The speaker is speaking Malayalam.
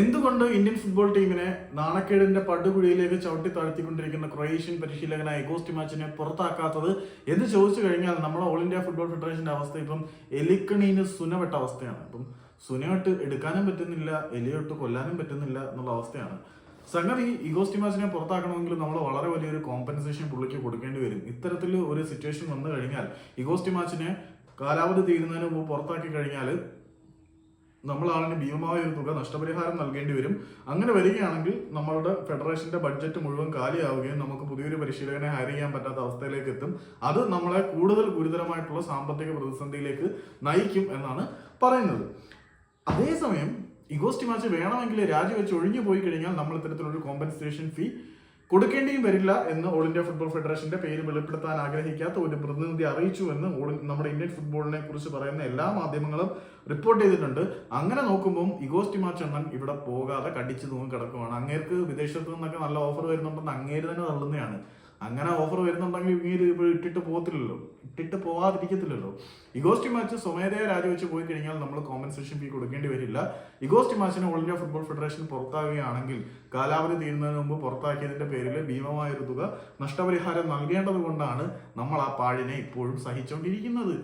എന്തുകൊണ്ട് ഇന്ത്യൻ ഫുട്ബോൾ ടീമിനെ നാണക്കേടിന്റെ പടുകുഴിയിലേക്ക് ചവിട്ടി താഴ്ത്തിക്കൊണ്ടിരിക്കുന്ന ക്രൊയേഷ്യൻ പരിശീലകനായ ഗോസ്റ്റി മാച്ചിനെ പുറത്താക്കാത്തത് എന്ന് ചോദിച്ചു കഴിഞ്ഞാൽ നമ്മുടെ ഓൾ ഇന്ത്യ ഫുട്ബോൾ ഫെഡറേഷന്റെ അവസ്ഥ ഇപ്പം എലിക്കണീന് സുനവെട്ട അവസ്ഥയാണ്. ഇപ്പം സുനയോട്ട് എടുക്കാനും പറ്റുന്നില്ല എലിയൊട്ട് കൊല്ലാനും പറ്റുന്നില്ല എന്നുള്ള അവസ്ഥയാണ്. സംഗതി മാച്ചിനെ പുറത്താക്കണമെങ്കിൽ നമ്മൾ വളരെ വലിയൊരു കോമ്പൻസേഷൻ പുള്ളിക്ക് കൊടുക്കേണ്ടി വരും. ഇത്തരത്തിൽ ഒരു സിറ്റുവേഷൻ വന്നു കഴിഞ്ഞാൽ മാച്ചിനെ കാലാവധി തീരുന്നതിന് മുമ്പ് പുറത്താക്കി കഴിഞ്ഞാൽ നമ്മൾ ആളിന് ഭീമമായ ഒരു തുക നഷ്ടപരിഹാരം നൽകേണ്ടി വരും. അങ്ങനെ വരികയാണെങ്കിൽ നമ്മളുടെ ഫെഡറേഷന്റെ ബഡ്ജറ്റ് മുഴുവൻ കാലിയാവുകയും നമുക്ക് പുതിയൊരു പരിശീലകനെ ഹയർ ചെയ്യാൻ പറ്റാത്ത അവസ്ഥയിലേക്ക് എത്തും. അത് നമ്മളെ കൂടുതൽ ഗുരുതരമായിട്ടുള്ള സാമ്പത്തിക പ്രതിസന്ധിയിലേക്ക് നയിക്കും എന്നാണ് പറയുന്നത്. അതേസമയം ഇഗോസ്റ്റി മാച്ച് വേണമെങ്കിൽ രാജിവെച്ച് ഒഴിഞ്ഞു പോയി കഴിഞ്ഞാൽ നമ്മൾ ഇത്തരത്തിലൊരു കോമ്പൻസേഷൻ ഫീ കൊടുക്കേണ്ടിയും വരില്ല എന്ന് ഓൾ ഇന്ത്യ ഫുട്ബോൾ ഫെഡറേഷന്റെ പേര് വെളിപ്പെടുത്താൻ ആഗ്രഹിക്കാത്ത ഒരു പ്രതിനിധി അറിയിച്ചു എന്ന് നമ്മുടെ ഇന്ത്യൻ ഫുട്ബോളിനെ കുറിച്ച് പറയുന്ന എല്ലാ മാധ്യമങ്ങളും റിപ്പോർട്ട് ചെയ്തിട്ടുണ്ട്. അങ്ങനെ നോക്കുമ്പോൾ ഇഗോസ്റ്റി മാച്ച് എണ്ണം ഇവിടെ പോകാതെ കടിച്ചു തൂങ്ങി കിടക്കുവാണ്. അങ്ങേർക്ക് വിദേശത്ത് നിന്നൊക്കെ നല്ല ഓഫർ വരുന്നുണ്ടെന്ന് അങ്ങേര് തന്നെ തള്ളുന്നതാണ് അങ്ങനെ ഓഫർ വരുന്നുണ്ടെങ്കിൽ ഇങ്ങനെ ഇപ്പോൾ ഇട്ടിട്ട് പോകത്തില്ലല്ലോ. ഇട്ടിട്ട് പോവാതിരിക്കത്തില്ലല്ലോ. ഇഗോസ്റ്റി മാച്ച് സ്വമേധയാ രാജിവെച്ച് പോയി കഴിഞ്ഞാൽ നമ്മൾ കോമ്പൻസേഷൻ ഫീ കൊടുക്കേണ്ടി വരില്ല. ഇഗോസ്റ്റി മാച്ചിന് ഓൾ ഇന്ത്യ ഫുട്ബോൾ ഫെഡറേഷൻ പുറത്താവുകയാണെങ്കിൽ കാലാവധി തീരുന്നതിന് മുമ്പ് പുറത്താക്കിയതിന്റെ പേരിൽ ഭീമമായ ഒരു തുക നഷ്ടപരിഹാരം നൽകേണ്ടതുകൊണ്ടാണ് നമ്മൾ ആ പാഴിനെ ഇപ്പോഴും സഹിച്ചുകൊണ്ടിരിക്കുന്നത്